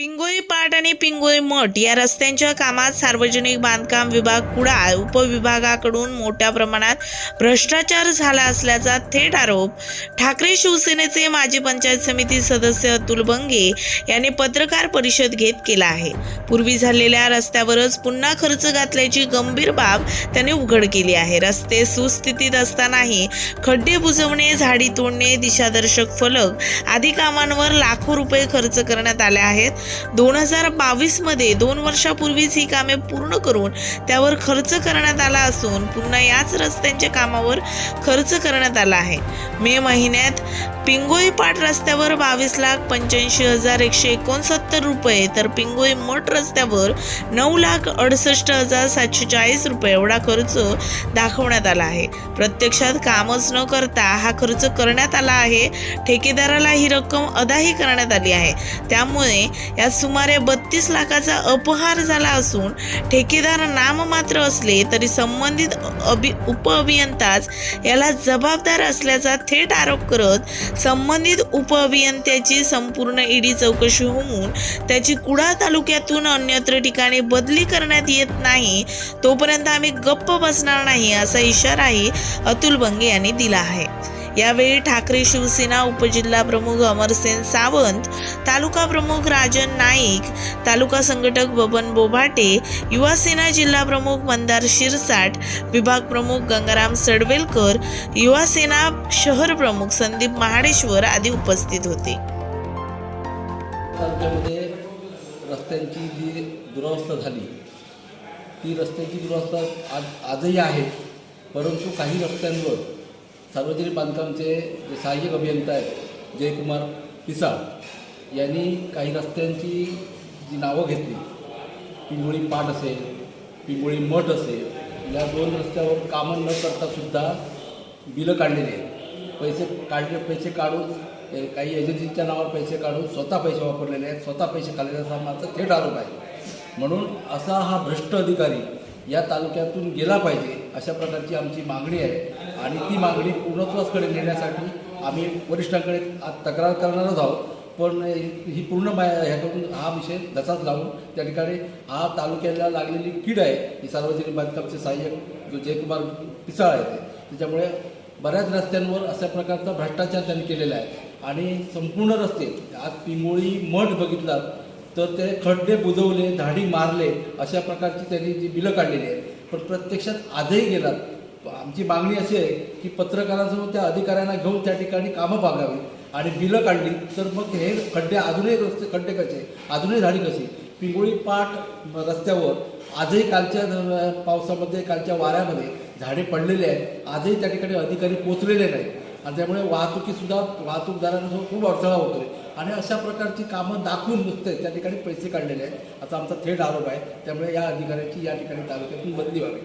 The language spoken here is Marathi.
पिंगोळी पाट आणि पिंगोळी मठ या रस्त्यांच्या कामात सार्वजनिक बांधकाम विभाग कुडाळ उपविभागाकडून मोठ्या प्रमाणात भ्रष्टाचार झाला असल्याचा थेट आरोप. ठाकरे शिवसेनेचे माजी पंचायत समिती सदस्य अतुल बंगे यांनी पत्रकार परिषद घेत केला आहे. पूर्वी झालेल्या रस्त्यावरच पुन्हा खर्च घातल्याची गंभीर बाब त्यांनी उघड केली आहे. रस्ते सुस्थितीत असतानाही खड्डे बुजवणे झाडी तोडणे दिशादर्शक फलक आदी कामांवर लाखो रुपये खर्च करण्यात आले आहेत. दोन हजार बावीसमध्ये दोन वर्षापूर्वीच ही कामे पूर्ण करून त्यावर खर्च करण्यात आला असून पुन्हा याच रस्त्यांच्या कामावर खर्च करण्यात आला आहे. मे महिन्यात पिंगोई पाट रस्त्यावर बावीस लाख पंच्याऐंशी हजार एकशे एकोणसत्तर रुपये तर पिंगोई मठ रस्त्यावर नऊ लाख अडुसष्ट हजार सातशे चाळीस रुपये एवढा खर्च दाखवण्यात आला आहे. प्रत्यक्षात कामच न करता हा खर्च करण्यात आला आहे. ठेकेदाराला ही रक्कम अदाही करण्यात आली आहे. त्यामुळे यात सुमारे बत्तीस लाखाचा अपहार झाला असून ठेकेदार नाममात्र असले तरी संबंधित अभि उपअभियंताच याला जबाबदार असल्याचा थेट आरोप करत संबंधित उपअभियंत्याची संपूर्ण ईडी चौकशी होऊन त्याची कुडाळ तालुक्यातून अन्यत्र ठिकाणी बदली करण्यात येत नाही तोपर्यंत आम्ही गप्प बसणार नाही असा इशाराही अतुल बंगे यांनी दिला आहे. यावेळी ठाकरे शिवसेना उपजिल्हा प्रमुख अमरसेन सावंत तालुका प्रमुख राजन नाईक तालुका संघटक बबन बोभाटे युवा सेना जिल्हा प्रमुख मंदार शिरसाट विभाग प्रमुख गंगाराम सडवेलकर युवा सेना शहर प्रमुख संदीप महाडेश्वर आदी उपस्थित होते. रस्त्यांची जी दुरावस्था झाली ती रस्त्याची दुरावस्था आज आजही आहे परंतु काही रस्त्यांवर सार्वजनिक बांधकामचे जे सहाय्यक अभियंता आहेत जयकुमार पिसाळ यांनी काही रस्त्यांची जी नावं घेतली पिंगोळी पाट असेल पिंगोळी मठ असेल या दोन रस्त्यावर कामं न करता सुद्धा बिलं काढलेली आहेत. पैसे काढले पैसे काढून काही एजन्सीच्या नावावर पैसे काढून स्वतः पैसे वापरलेले आहेत. स्वतः पैसे खाल्लेले असा माझा थेट आरोप आहे. म्हणून असा हा भ्रष्ट अधिकारी या तालुक्यातून गेला पाहिजे अशा प्रकारची आमची मागणी आहे. आणि ती मागणी पूर्णत्वासकडे नेण्यासाठी आम्ही वरिष्ठांकडे आज तक्रार करणारच आहोत. पण ही ही पूर्ण ह्याकडून हा विषय तसाच लावून त्या ठिकाणी हा तालुक्याला लागलेली कीड आहे ही सार्वजनिक बांधकामचे सहाय्यक जो जयकुमार पिसाळ आहे ते. त्याच्यामुळे बऱ्याच रस्त्यांवर अशा प्रकारचा भ्रष्टाचार त्यांनी केलेला आहे. आणि संपूर्ण रस्ते आज पिंगोळी मठ बघितला तर ते खड्डे बुजवले झाडी मारले अशा प्रकारची त्यांनी जी बिलं काढलेली आहेत. पण प्रत्यक्षात आजही गेलात. आमची मागणी अशी आहे की पत्रकारांसमोर त्या अधिकाऱ्यांना घेऊन त्या ठिकाणी कामं बघावी आणि बिलं काढली तर मग हे खड्डे अजूनही रस्ते खड्डे कसे? अजूनही झाडी कशी? पिंगोळी पाट रस्त्यावर आजही कालच्या पावसामध्ये कालच्या वाऱ्यामध्ये झाडे पडलेले आहेत. आजही त्या ठिकाणी अधिकारी पोचलेले नाहीत. आणि त्यामुळे वाहतुकीसुद्धा वाहतूकदारांसोबत खूप अडथळा आहे आणि अशा प्रकारची कामं दाखवून नुसते त्या ठिकाणी पैसे काढलेले आहेत. असा आमचा थेट आरोप आहे. त्यामुळे या अधिकाऱ्याची या ठिकाणी तालुक्यातून बदली व्हावी.